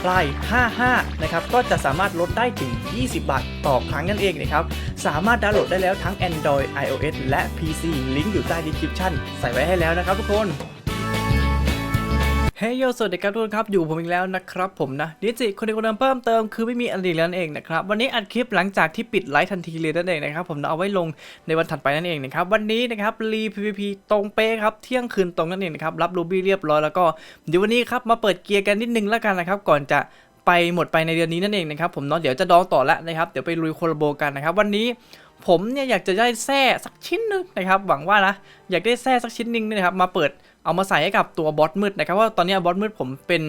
พลาย55 นะครับ ก็จะสามารถลดได้ถึง 20 บาทต่อครั้งนั่นเองนะครับ สามารถดาวน์โหลดได้แล้วทั้ง Android iOS และ PC ลิงก์อยู่ใต้ดีคริปชั่นใส่ไว้ให้แล้วนะครับทุกคน เฮ้ยโยสวัสดีครับทุกคนครับอยู่ผมอีกแล้วนะครับผมนะดิจิคนเดียวคนเดิมเพิ่มเติมคือไม่มีอะไรแล้วนั่นเองนะครับวันนี้อัดคลิปหลังจากที่ปิดไลฟ์ทันทีเลยนั่นเองนะครับผมเอาไว้ลงในวันถัดไปนั่นเองนะครับวันนี้นะครับรี PVP ตรงเป๊ะครับเที่ยงคืนตรงนั่นเองนะครับรับรูบี้เรียบร้อยแล้วก็เดี๋ยววันนี้ครับมาเปิดเกียร์กันนิดนึงแล้วกันนะครับก่อนจะไปหมดไปในเดือนนี้นั่นเองนะครับผมเนาะเดี๋ยวจะดองต่อแล้วนะครับเดี๋ยวไปลุยโคลโบกันนะครับวันนี้ ผมเนี่ยอยากจะได้แส้สักชิ้นหนึงนะครับหวังว่านะอยากได้แส้สักชิ้นหนึงนะครับมาเปิดเอามาใส่ให้กับตัวบอสมืดนะครับว่าตอนนี้บอสมืดผมเป็น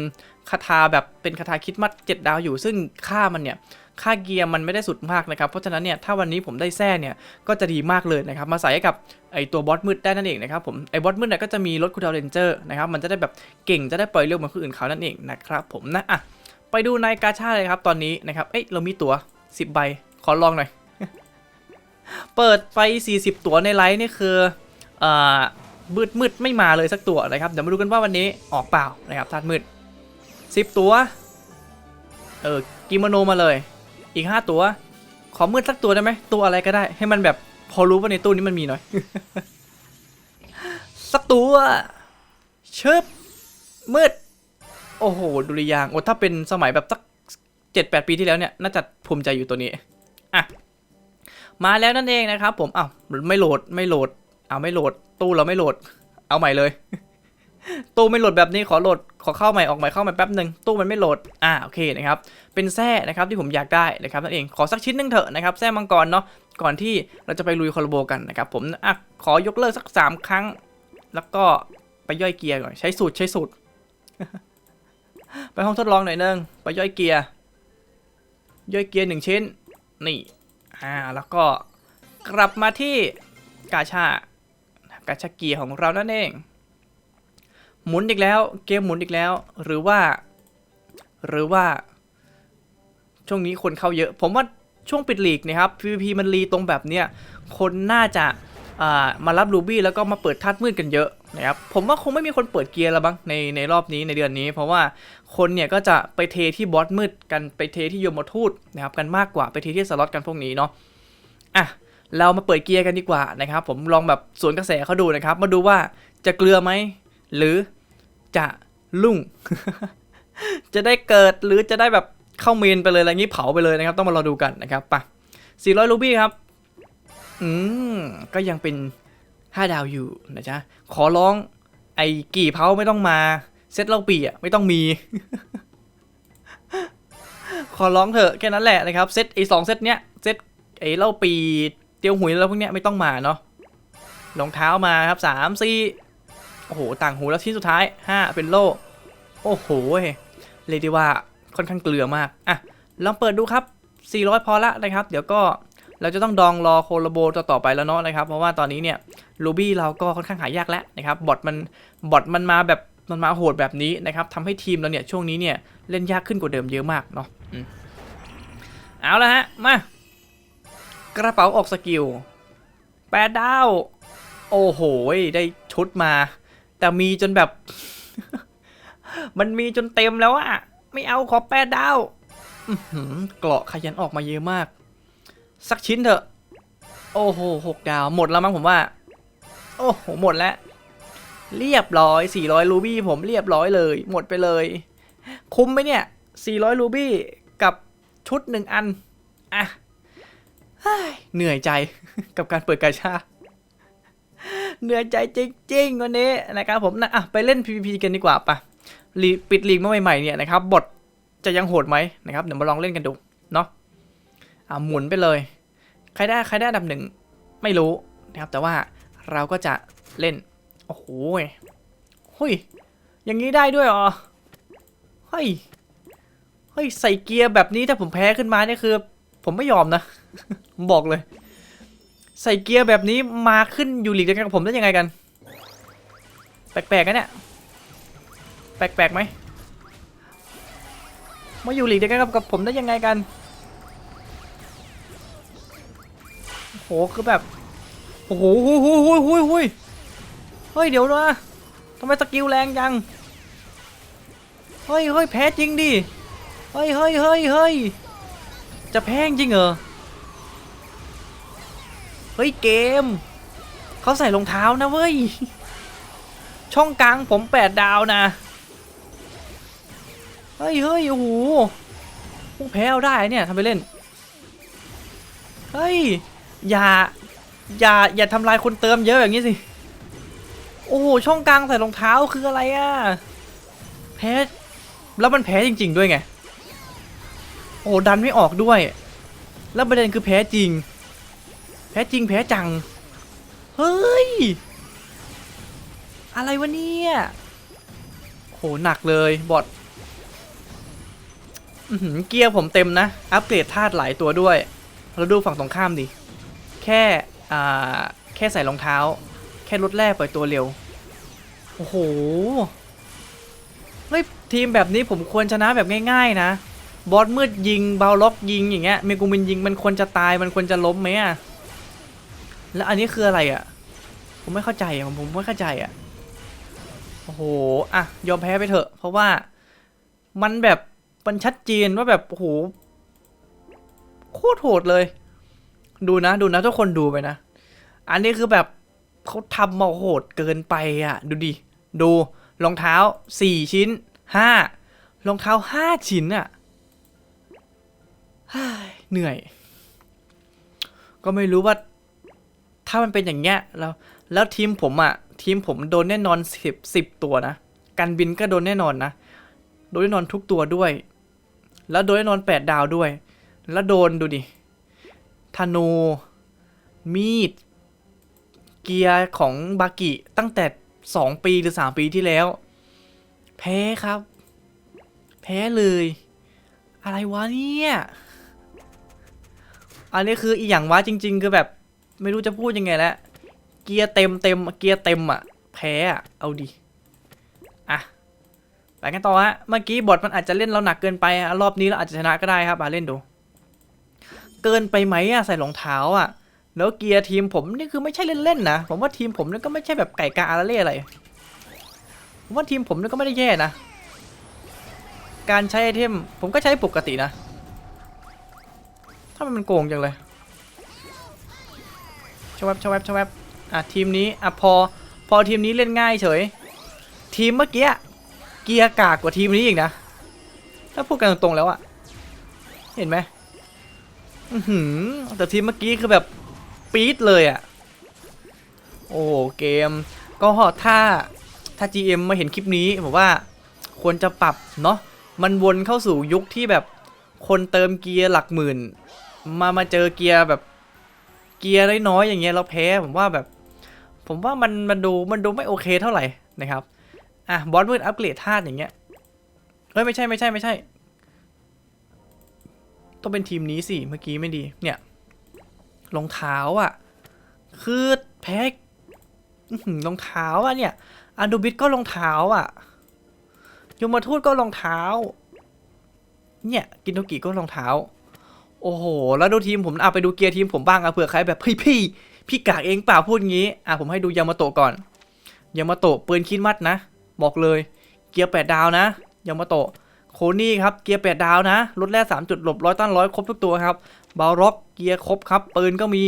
คาถาแบบเป็นคาถาคิดมัด7ดาวอยู่ ซึ่งค่ามันเนี่ยค่าเกียร์มันไม่ได้สุดมากนะครับ เพราะฉะนั้นเนี่ยถ้าวันนี้ผมได้แส้เนี่ยก็จะดีมากเลยนะครับ มาใส่ให้กับไอตัวบอสมืดได้นั่นเองนะครับผมไอบอสมืดเนี่ยก็จะมีรถคูดาวเรนเจอร์นะครับมันจะได้แบบเก่งจะได้ปล่อยเรื่องเหมือนคนอื่นเขานั่นเองนะครับผมนะอะไปดูในกาชาเลยครับตอนนี้นะครับเอ้ยเรามีตั๋ว10 ใบขอลองหน่อย เปิดไป 40 ตัวในไลฟ์นี่คืออ่ามืดมืดไม่มาเลยสักตัวนะครับ เดี๋ยวมาดูกันว่าวันนี้ออกเปล่านะครับธาตุมืดสิบตัว เออกิโมโนมาเลย อีกห้าตัว ขอมืดสักตัวได้ไหม ตัวอะไรก็ได้ ให้มันแบบพอรู้ว่าในตู้นี้มันมีหน่อย สักตัวเชิบมืด โอ้โห ดุริยางโอ้ถ้าเป็นสมัยแบบสักเจ็ดแปดปีที่แล้วเนี่ย น่าจะภูมิใจอยู่ตัวนี้ อะ มาแล้วนั่นเองนะครับ ผมอ้าวไม่โหลดไม่โหลดเอาไม่โหลด ตู้เราไม่โหลด เอาใหม่เลย ตู้ไม่โหลดแบบนี้ขอโหลดขอเข้าใหม่ออกใหม่เข้าใหม่แป๊บหนึ่งตู้มันไม่โหลดอ่าโอเคนะครับเป็นแส้นะครับที่ผมอยากได้นะครับนั่นเองขอสักชิ้นนึงเถอะนะครับแส้มังกรเนาะก่อนที่เราจะไปลุยคอลโบกันนะครับผมอะขอยกเลิกสักสามครั้ง แล้วก็ไปย่อยเกียร์ก่อนใช้สูตรใช้สูตร ไปห้องทดลองหน่อยนึงไปย่อยเกียร์ย่อยเกียร์หนึ่งชิ้น นี่ อ่าแล้วก็กลับมาที่กาชากาชาเกียร์ของเรานั่นเอง หมุนอีกแล้วเกมหมุนอีกแล้ว หรือว่า หรือว่า ช่วงนี้คนเข้าเยอะ ผมว่าช่วงปิดลีกนะครับ PVP มันรีตรงแบบเนี้ยคนน่าจะอ่ามารับรูบี้แล้วก็มาเปิดทัดมืดกันเยอะ นะครับผมว่าคงไม่มีคนเปิดเกียร์แล้วบ้างในในรอบนี้ในเดือนนี้ เพราะว่าคนเนี่ยก็จะไปเทที่บอสมืดกันไปเทที่ยมทูตนะครับกันมากกว่าไปเทที่สล็อตกันพวกนี้เนาะอะเรามาเปิดเกียร์กันดีกว่านะครับ ผมลองแบบสวนกระแสเขาดูนะครับ มาดูว่าจะเกลือไหมหรือจะลุ่ง จะได้เกิดหรือจะได้แบบเข้าเมนไปเลยอะไรงี้เผาไปเลยนะครับ ต้องมารอดูกันนะครับปะ400รูบี้ครับ อืมก็ยังเป็น 5ดาวอยู่นะจ๊ะ ขอร้อง ไอ้กี่เผาไม่ต้องมา เซตเล่าปีอะไม่ต้องมี ขอร้องเถอะแค่นั้นแหละนะครับ เซตไอ้สองเซตเนี้ย เซตไอ้เล่าปีเตียวหุยแล้วพวกเนี้ยไม่ต้องมาเนาะ รองเท้ามาครับสามสี่โอ้โห ต่างหูแล้วชิ้นสุดท้ายห้าเป็นโล่ โอ้โหเรียด้ว่าค่อนข้างเกลือมาก อะ ลองเปิดดูครับ 400 พอละนะครับ เดี๋ยวก็ เราจะต้องดองรอโคลโบต่อไปแล้วเนาะนะครับ เพราะว่าตอนนี้เนี่ยลูบี้เราก็ค่อนข้างหายากแล้วนะครับ บอทมันบอทมันมาแบบมันมาโหดแบบนี้นะครับทำให้ทีมเราเนี่ยช่วงนี้เนี่ยเล่นยากขึ้นกว่าเดิมเยอะมากเนาะเอาละฮะ มากระเป๋าออกสกิลแปดดาว โอ้โห ได้ชุดมา แต่มีจนแบบ มันมีจนเต็มแล้วอะไม่เอาขอแปดดาวหือเกราะขยันออกมาเยอะมาก สักชิ้นเถอะ โอ้โหหกดาวหมดแล้วมั้งผมว่า โอ้โหหมดแล้ว เรียบร้อย 400 รูบี้ผมเรียบร้อยเลย หมดไปเลย คุ้มไหมเนี่ย 400 รูบี้กับชุดหนึ่งอัน อะเหนื่อยใจกับการเปิดกาชาเหนื่อยใจจริงๆวันนี้นะครับผมนะอะไปเล่น PVP กันดีกว่าปะปิดลีกเมาใหม่ๆเนี่ยนะครับบทจะยังโหดไหมนะครับเดี๋ยวมาลองเล่นกันดูเนาะ อะหมุนไปเลย ใครได้ใครได้อันดับหนึ่งไม่รู้นะครับ แต่ว่าเราก็จะเล่น โอ้โหหุยอย่างนี้ได้ด้วยเหรอเฮ้ย เฮ้ย ใส่เกียร์แบบนี้ถ้าผมแพ้ขึ้นมาเนี่ยคือ ผมไม่ยอมนะ ผมบอกเลย ใส่เกียร์แบบนี้มาขึ้นอยู่หลีกเดียวกันกับผมได้ยังไงกัน แปลกๆกันเนี่ย แปลกๆไหมมาอยู่หลีกเดียวกันกับกับผมได้ยังไงกัน โอ้โหคือแบบ โอ้โหหุยหุยหุยหุยหุยเฮ้ย เดี๋ยวนะทำไมสกิลแรงจัง เฮ้ยเฮ้ยแพ้จริงดิ เฮ้ยเฮ้ยเฮ้ยเฮ้ยจะแพ้จริงเหรอ เฮ้ยเกม เขาใส่รองเท้านะเว้ย ช่องกลางผมแปดดาวนะ เฮ้ยเฮ้ยโอ้โหพวกแพ้เอาได้เนี่ยทำไปเล่น เฮ้ย อย่า อย่า อย่าทำลายคนเติมเยอะอย่างนี้สิ โอ้โห ช่องกลางใส่รองเท้าคืออะไรอะแพ้ แล้วมันแพ้จริง ๆ ด้วยไง โอ้ดันไม่ออกด้วย แล้วประเด็นคือแพ้จริง แพ้จริงแพ้จัง เฮ้ย อะไรวะเนี่ยโหหนักเลยบอทเกียร์ผมเต็มนะ อัปเกรดธาตุหลายตัวด้วย เราดูฝั่งตรงข้ามดิ แค่อ่าแค่ใส่รองเท้า แค่ลดแร่ปล่อยตัวเร็ว โอ้โหเฮ้ยทีมแบบนี้ผมควรชนะแบบง่าย ๆ นะ บอสมืดยิงเบาล็อกยิงอย่างเงี้ยเมกูมินยิงมันควรจะตายมันควรจะล้มไหมอะแล้วอันนี้คืออะไรอะผมไม่เข้าใจอะผมผมไม่เข้าใจอะโอ้โหอะยอมแพ้ไปเถอะ เพราะว่ามันแบบมันชัดเจนว่าแบบโอ้โหโคตรโหดเลย ดูนะดูนะทุกคนดูไปนะ อันนี้คือแบบเขาทำมาโหดเกินไปอะ ดูดิ ดูรองเท้าสี่ชิ้นห้ารองเท้าห้าชิ้นอะเหนื่อย ก็ไม่รู้ว่า ถ้ามันเป็นอย่างเงี้ยแล้วแล้วทีมผมอะ ทีมผมโดนแน่นอนสิบสิบตัวนะการบินก็โดนแน่นอนนะโดนแน่นอนทุกตัวด้วย แล้วโดนแน่นอนแปดดาวด้วย แล้วโดนดูดิ ธนู มีด เกียร์ของบากิตั้งแต่ 2 ปีหรือ 3 ปีที่แล้ว แพ้ครับ แพ้เลย อะไรวะเนี่ย อันนี้คืออีกอย่างวะจริง ๆ คือแบบไม่รู้จะพูดยังไงแล้ว เกียร์เต็มเต็มเกียร์เต็มอะ แพ้อะ เอาดิ อะไปกันต่อฮะ เมื่อกี้บทมันอาจจะเล่นเราหนักเกินไป รอบนี้เราอาจจะชนะก็ได้ครับมาเล่นดู เกินไปไหมอะใส่รองเท้าอะแล้วเกียร์ทีมผมนี่คือไม่ใช่เล่นๆนะผมว่าทีมผมนี่ก็ไม่ใช่แบบไก่กาอาราเล่อะไรผมว่าทีมผมนี่ก็ไม่ได้แย่นะ การใช้ไอเทมผมก็ใช้ปกตินะ ถ้ามันโกงจังเลยชวับชวับชวับอะทีมนี้อะพอพอทีมนี้เล่นง่ายเฉย ทีมเมื่อกี้เกียร์กากกว่าทีมนี้อีกนะ ถ้าพูดกันตรงๆแล้วอะเห็นไหม อือหือแต่ทีมเมื่อกี้คือแบบปี๊ดเลยอะ่ะ โอ้เกม ก็ถ้าถ้า GM มาเห็นคลิปนี้ผมว่าควรจะปรับเนาะมันวนเข้าสู่ยุคที่แบบคนเติมเกียร์หลักหมื่น มามาเจอเกียร์แบบเกียร์น้อยๆอย่างเงี้ยเราแพ้ผมว่าแบบ ผมว่ามันมันดูมันดูไม่โอเคเท่าไหร่นะครับ อะบอสมืดอัปเกรดธาตุอย่างเงี้ยเฮ้ยไม่ใช่ไม่ใช่ไม่ใช่ ต้องเป็นทีมนี้สิเมื่อกี้ไม่ดี เนี่ยรองเท้าอะ คือแพ้อื้อหือรองเท้าอะเนี่ยอันดูบิทก็รองเท้าอะยมทูตก็รองเท้า เนี่ยกินโนกิก็รองเท้า โอ้โห แล้วดูทีมผมเอาไปดูเกียร์ทีมผมบ้างอะเผื่อใครแบบพี่พี่พี่กากเองเปล่าพูดงี้อะผมให้ดูยามาโตะก่อนยามาโตะปืนคิดมัดนะ บอกเลย เกียร์แปดดาวนะยามาโตะ โคนี่ครับเกียร์แปดดาวนะลดแร่สามจุดหลบร้อยต้านร้อยครบทุกตัวครับบาร็อกเกียร์ครบครับปืนก็มี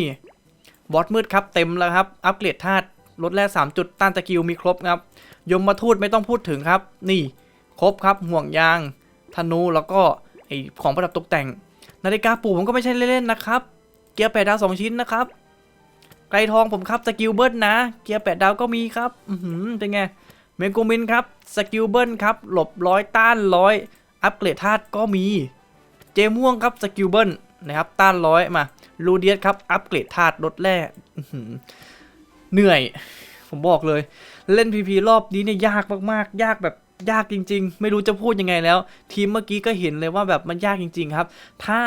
บอสมืดครับเต็มแล้วครับอัปเกรดธาตุลดแร่สามจุดต้านตะกิวมีครบครับยมมาทูตไม่ต้องพูดถึงครับ นี่ครบครับห่วงยางธนูแล้วก็ไอของประดับตกแต่ง นาฬิกาปู่ผมก็ไม่ใช่เล่นๆนะครับ เกียร์แปดดาวสองชิ้นนะครับไกลทองผมครับสกิลเบิร์ดนะ เกียร์แปดดาวก็มีครับ อือหือเป็นไง เมกูมินครับสกิลเบิร์นครับ หลบร้อยต้านร้อย อัปเกรดธาตุก็มี เจม่วงครับสกิลเบิร์นนะครับต้านร้อยมาลูเดียสครับอัปเกรดธาตุลดแร่เหนื่อย ผมบอกเลย เล่นพีพีรอบนี้เนี่ยยากมากๆ ยากแบบยากจริง ๆ ไม่รู้จะพูดยังไงแล้ว ทีมเมื่อกี้ก็เห็นเลยว่าแบบมันยากจริง ๆ ครับ ถ้า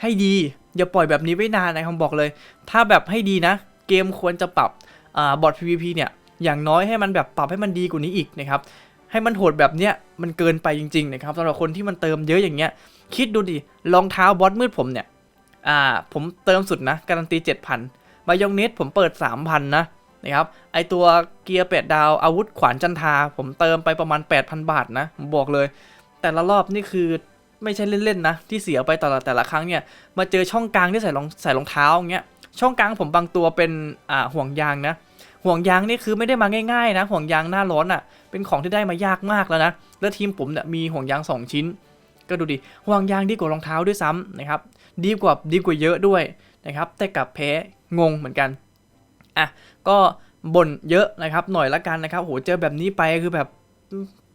ให้ดีอย่าปล่อยแบบนี้ไว้นานนะครับอกเลย ถ้าแบบให้ดีนะ เกมควรจะปรับอบอท PVP เนี่ยอย่างน้อยให้มันแบบปรับให้มันดีกว่านี้อีกนะครับ ให้มันโหดแบบเนี้ยมันเกินไปจริงๆนะครับสำหรับคนที่มันเติมเยอะอย่างเงี้ย คิดดูดิรองเท้าบอสมืดผมเนี่ย อ่า ผมเติมสุดนะ การันตี 7,000มายองเนสผมเปิด 3,000 นะนะครับ ไอตัวเกียร์เป็ดดาวอาวุธขวานจันทา ผมเติมไปประมาณ 8,000 บาทนะ ผมบอกเลย แต่ละรอบนี่คือไม่ใช่เล่นๆนะ ที่เสียไปแต่ละแต่ละครั้งเนี่ย มาเจอช่องกลางที่ใส่รองใส่รองเท้าอย่างเงี้ย ช่องกลางผมบางตัวเป็นอ่าห่วงยางนะ ห่วงยางนี่คือไม่ได้มาง่ายๆนะ ห่วงยางหน้าร้อนอะ่ะ เป็นของที่ได้มายากมากแล้วนะ แล้วทีมผมเนี่ยมีห่วงยาง 2 ชิ้น ก็ดูดิ ห่วงยางดีกว่ารองเท้าด้วยซ้ำนะครับ ดีกว่าดีกว่าเยอะด้วยนะครับ แต่กลับแพ้งงเหมือนกัน อะ ก็บ่นเยอะนะครับหน่อยละกันนะครับ โห เจอแบบนี้ไปคือแบบ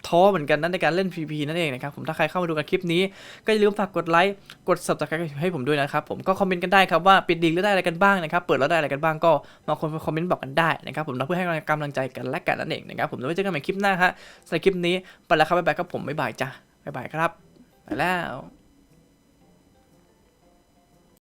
ท้อเหมือนกันนั่นในการเล่น PVP นั่นเองนะครับผมถ้าใครเข้ามาดูกันคลิปนี้ ก็อย่าลืมฝากกดไลค์กด subscribe ให้ผมด้วยนะครับผมก็คอมเมนต์กันได้ครับว่าปิดดีแล้วได้อะไรกันบ้างนะครับเปิดแล้วได้อะไรกันบ้างก็มาคอมเมนต์บอกกันได้นะครับผมเพื่อให้กำลังใจกันและกันนั่นเองนะครับผมแล้วไว้เจอกันใหม่คลิปหน้าฮะสำหรับคลิปนี้ไปแล้วครับบ๊ายบายครับผมบ๊ายบายจ้ะบ๊ายบายครับไปแล้ว